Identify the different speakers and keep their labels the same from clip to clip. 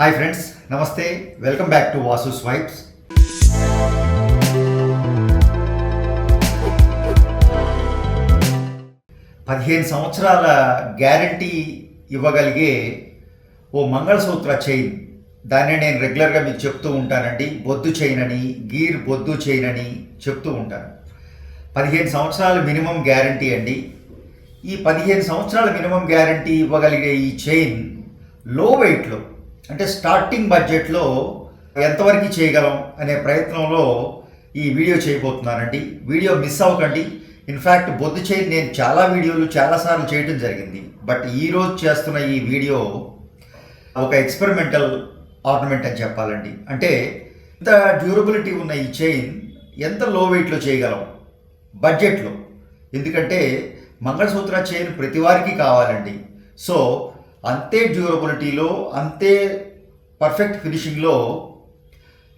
Speaker 1: Hi friends నమస్తే. Welcome back to Vasu Swipes పదిహేను సంవత్సరాల గ్యారంటీ ఇవ్వగలిగే ఓ మంగళసూత్ర చైన్ దాన్ని నేను రెగ్యులర్గా మీకు చెప్తూ ఉంటానండి. బొద్దు చైన్ అని గీర్ బొద్దు చైన్ అని చెప్తూ ఉంటాను. పదిహేను సంవత్సరాల మినిమం గ్యారంటీ అండి. ఈ పదిహేను సంవత్సరాల మినిమం గ్యారంటీ ఇవ్వగలిగే ఈ చైన్లో వెయిట్లో అంటే స్టార్టింగ్ బడ్జెట్లో ఎంతవరకు చేయగలం అనే ప్రయత్నంలో ఈ వీడియో చేయబోతున్నానండి. వీడియో మిస్ అవ్వకండి. ఇన్ఫ్యాక్ట్ బొద్దు చైన్ నేను చాలా వీడియోలు చాలాసార్లు చేయడం జరిగింది. బట్ ఈరోజు చేస్తున్న ఈ వీడియో ఒక ఎక్స్పెరిమెంటల్ ఆర్నమెంట్ అని చెప్పాలండి. అంటే ఇంత డ్యూరబిలిటీ ఉన్న ఈ చైన్ ఎంత లో వెయిట్లో చేయగలం బడ్జెట్లో ఎందుకంటే మంగళసూత్ర చైన్ ప్రతి వారికి కావాలండి. సో అంతే డ్యూరబిలిటీలో అంతే పర్ఫెక్ట్ ఫినిషింగ్లో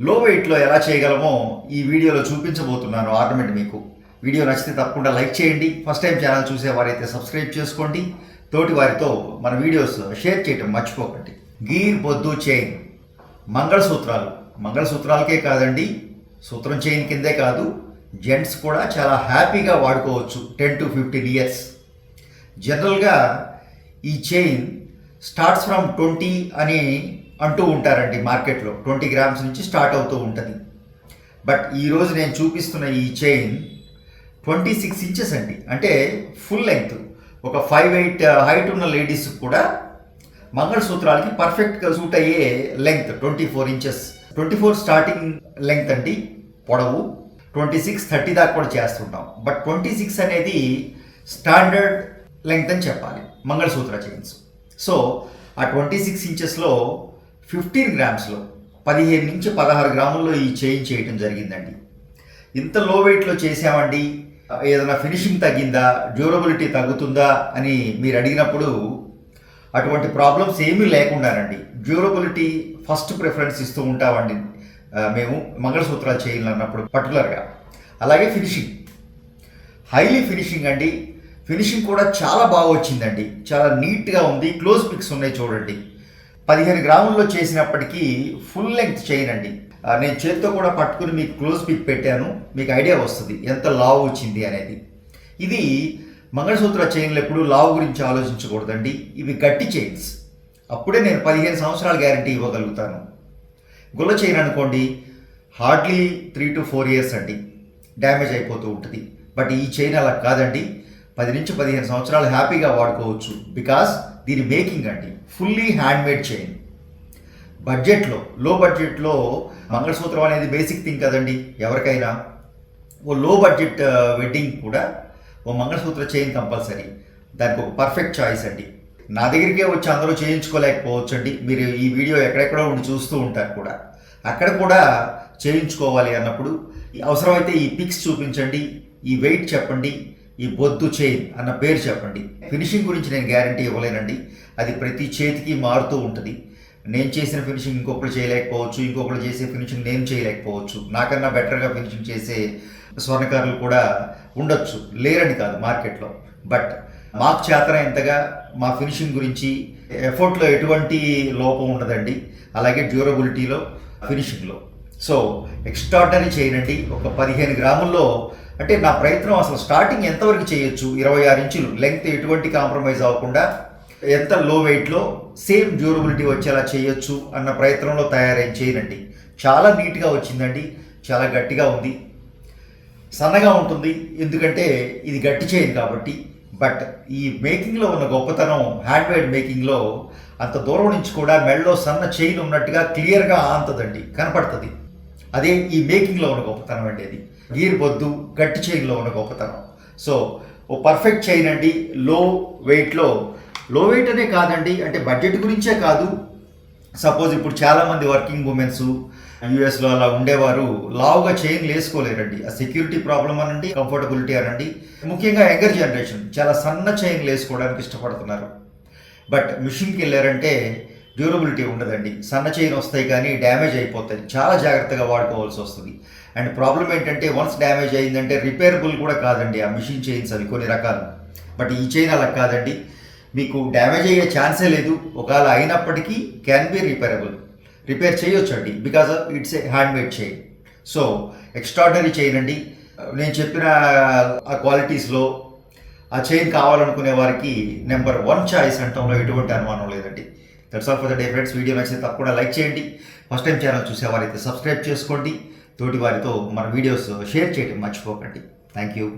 Speaker 1: లో వెయిట్లో ఎలా చేయగలమో ఈ వీడియోలో చూపించబోతున్నాను ఆర్నమెంట్ మీకు. వీడియో నచ్చితే తప్పకుండా లైక్ చేయండి. ఫస్ట్ టైం ఛానల్ చూసేవారైతే సబ్స్క్రైబ్ చేసుకోండి. తోటి వారితో మన వీడియోస్ షేర్ చేయటం మర్చిపోకండి. గీర్ బొద్దు చైన్ మంగళసూత్రాలు. మంగళసూత్రాలకే కాదండి సూత్రం చైన్ కిందే కాదు జెంట్స్ కూడా చాలా హ్యాపీగా వాడుకోవచ్చు టెన్ టు ఫిఫ్టీన్ ఇయర్స్ జనరల్గా ఈ చైన్ స్టార్ట్స్ ఫ్రమ్ ట్వంటీ అని అంటూ ఉంటారండి మార్కెట్లో. ట్వంటీ గ్రామ్స్ నుంచి స్టార్ట్ అవుతూ ఉంటుంది. బట్ ఈరోజు నేను చూపిస్తున్న ఈ చైన్ ట్వంటీ సిక్స్ ఇంచెస్ అండి. అంటే ఫుల్ లెంగ్త్ ఒక ఫైవ్ ఎయిట్ హైట్ ఉన్న లేడీస్ కూడా మంగళసూత్రాలకి పర్ఫెక్ట్గా సూట్ అయ్యే length twenty four inches twenty four starting length అండి. పొడవు ట్వంటీ సిక్స్ థర్టీ దాకా కూడా చేస్తుంటాం. బట్ ట్వంటీ సిక్స్ అనేది స్టాండర్డ్ లెంగ్త్ అని చెప్పాలి. మంగళసూత్ర చైన్స్ సో ఆ ట్వంటీ సిక్స్ ఇంచెస్లో ఫిఫ్టీన్ గ్రామ్స్లో పదిహేను నుంచి పదహారు గ్రాముల్లో ఈ చైన్ చేయటం జరిగిందండి. ఇంత లో వెయిట్లో చేసామండి ఏదైనా ఫినిషింగ్ తగ్గిందా? డ్యూరబిలిటీ తగ్గుతుందా? అని మీరు అడిగినప్పుడు అటువంటి ప్రాబ్లమ్స్ ఏమీ లేకుండానండి. డ్యూరబిలిటీ ఫస్ట్ ప్రిఫరెన్స్ ఇస్తూ ఉంటామండి. మేము మంగళసూత్రాలు చేయాలన్నప్పుడు పర్టికులర్గా అలాగే ఫినిషింగ్ హైలీ ఫినిషింగ్ అండి. ఫినిషింగ్ కూడా చాలా బాగా వచ్చిందండి. చాలా నీట్గా ఉంది. క్లోజ్ పిక్స్ ఉన్నాయి చూడండి. పదిహేను గ్రాముల్లో చేసినప్పటికీ ఫుల్ లెంగ్త్ చైన్ అండి. నేను చేత్తో కూడా పట్టుకుని మీకు క్లోజ్ పిక్ పెట్టాను. మీకు ఐడియా వస్తుంది. ఎంత లావు వచ్చింది అనేది. ఇది మంగళసూత్ర చైన్లు ఎప్పుడు లావు గురించి ఆలోచించకూడదండి. ఇవి గట్టి చైన్స్. అప్పుడే నేను పదిహేను సంవత్సరాల గ్యారంటీ ఇవ్వగలుగుతాను. గుల్ల చైన్ అనుకోండి hardly three two four years అండి. డ్యామేజ్ అయిపోతూ ఉంటుంది. బట్ ఈ చైన్ అలా కాదండి. పది నుంచి పదిహేను సంవత్సరాలు హ్యాపీగా వాడుకోవచ్చు. బికాస్ దీని మేకింగ్ అండి ఫుల్లీ హ్యాండ్మేడ్ చైన్ బడ్జెట్లో లో బడ్జెట్లో మంగళసూత్రం అనేది బేసిక్ థింగ్ కదండి ఎవరికైనా. ఓ లో బడ్జెట్ వెడ్డింగ్ కూడా ఓ మంగళసూత్ర చైన్ కంపల్సరీ. దానికి ఒక పర్ఫెక్ట్ చాయిస్ అండి. నా దగ్గరికే వచ్చి అందరూ చేయించుకోలేకపోవచ్చు అండి మీరు ఈ వీడియో ఎక్కడెక్కడో ఉండి చూస్తూ ఉంటారు కూడా. అక్కడ కూడా చేయించుకోవాలి అన్నప్పుడు అవసరమైతే ఈ పిక్స్ చూపించండి ఈ వెయిట్ చెప్పండి ఈ బొద్దు చైన్ అన్న పేరు చెప్పండి. ఫినిషింగ్ గురించి నేను గ్యారంటీ ఇవ్వలేనండి. అది ప్రతి చేతికి మారుతూ ఉంటుంది. నేను చేసిన ఫినిషింగ్ ఇంకొకరు చేయలేకపోవచ్చు ఇంకొకరు చేసే ఫినిషింగ్ నేను చేయలేకపోవచ్చు. నాకన్నా బెటర్గా ఫినిషింగ్ చేసే స్వర్ణకారులు కూడా ఉండొచ్చు. లేరని కాదు మార్కెట్లో. బట్ మాకు చేతనైనంతగా మా ఫినిషింగ్ గురించి ఎఫర్ట్లో ఎటువంటి లోపం ఉండదండి. అలాగే డ్యూరబిలిటీలో ఫినిషింగ్లో సో ఎక్స్ట్రాడనరీ చేయనండి ఒక పదిహేను గ్రాముల్లో అంటే నా ప్రయత్నం అసలు స్టార్టింగ్ ఎంతవరకు చేయొచ్చు? ఇరవై ఆరు ఇంచులు. లెంగ్త్ ఎటువంటి కాంప్రమైజ్ అవ్వకుండా ఎంత లో వెయిట్లో సేమ్ డ్యూరబిలిటీ వచ్చేలా చేయొచ్చు అన్న ప్రయత్నంలో తయారైన చేయనండి. చాలా నీట్గా వచ్చిందండి. చాలా గట్టిగా ఉంది. సన్నగా ఉంటుంది. ఎందుకంటే ఇది గట్టి చేయదు కాబట్టి. బట్ ఈ మేకింగ్లో ఉన్న గొప్పతనం హ్యాండ్మేడ్ మేకింగ్లో అంత దూరం నుంచి కూడా మెడలో సన్న చైన్ ఉన్నట్టుగా క్లియర్గా ఆంతదండి. కనపడుతుంది. అదే ఈ మేకింగ్లో ఉన్న గొప్పతనం అండి అది. గీర్ బొద్దు గట్టి చైన్లో ఉన్న గొప్పతనం. సో ఓ పర్ఫెక్ట్ చైన్ అండి. లో వెయిట్లో లో వెయిట్ అనే కాదండి అంటే బడ్జెట్ గురించే కాదు. సపోజ్ ఇప్పుడు చాలామంది వర్కింగ్ ఉమెన్స్ యూఎస్లో అలా ఉండేవారు లావుగా చైన్ వేసుకోలేరండి. ఆ సెక్యూరిటీ ప్రాబ్లం అనండి కంఫర్టబిలిటీ అనండి. ముఖ్యంగా యంగర్ జనరేషన్ చాలా సన్న చైన్ వేసుకోవడానికి ఇష్టపడుతున్నారు. బట్ మిషన్కి వెళ్ళారంటే డ్యూరబిలిటీ ఉండదండి. సన్న చైన్ వస్తాయి కానీ డ్యామేజ్ అయిపోతాయి. చాలా జాగ్రత్తగా వాడుకోవాల్సి వస్తుంది. అండ్ ప్రాబ్లం ఏంటంటే వన్స్ డ్యామేజ్ అయిందంటే రిపేరబుల్ కూడా కాదండి ఆ మిషన్ చైన్స్ అవి కొన్ని రకాలు. బట్ ఈ చైన్ అలా కాదండి. మీకు డ్యామేజ్ అయ్యే ఛాన్సే లేదు. ఒకవేళ అయినప్పటికీ క్యాన్ బి రిపేరబుల్ రిపేర్ చేయొచ్చండి. Because of it's a handmade chain so extraordinary chain అండి. నేను చెప్పిన ఆ క్వాలిటీస్లో ఆ చైన్ కావాలనుకునే వారికి నెంబర్ వన్ చాయిస్ అంటంలో ఎటువంటి అనుమానం లేదండి. That's all for the day friends video నచ్చితే తప్పకుండా లైక్ చేయండి. ఫస్ట్ టైం ఛానల్ చూసేవారైతే సబ్స్క్రైబ్ చేసుకోండి. తోటి వారితో మన వీడియోస్ షేర్ చేయడం మర్చిపోకండి. Thank you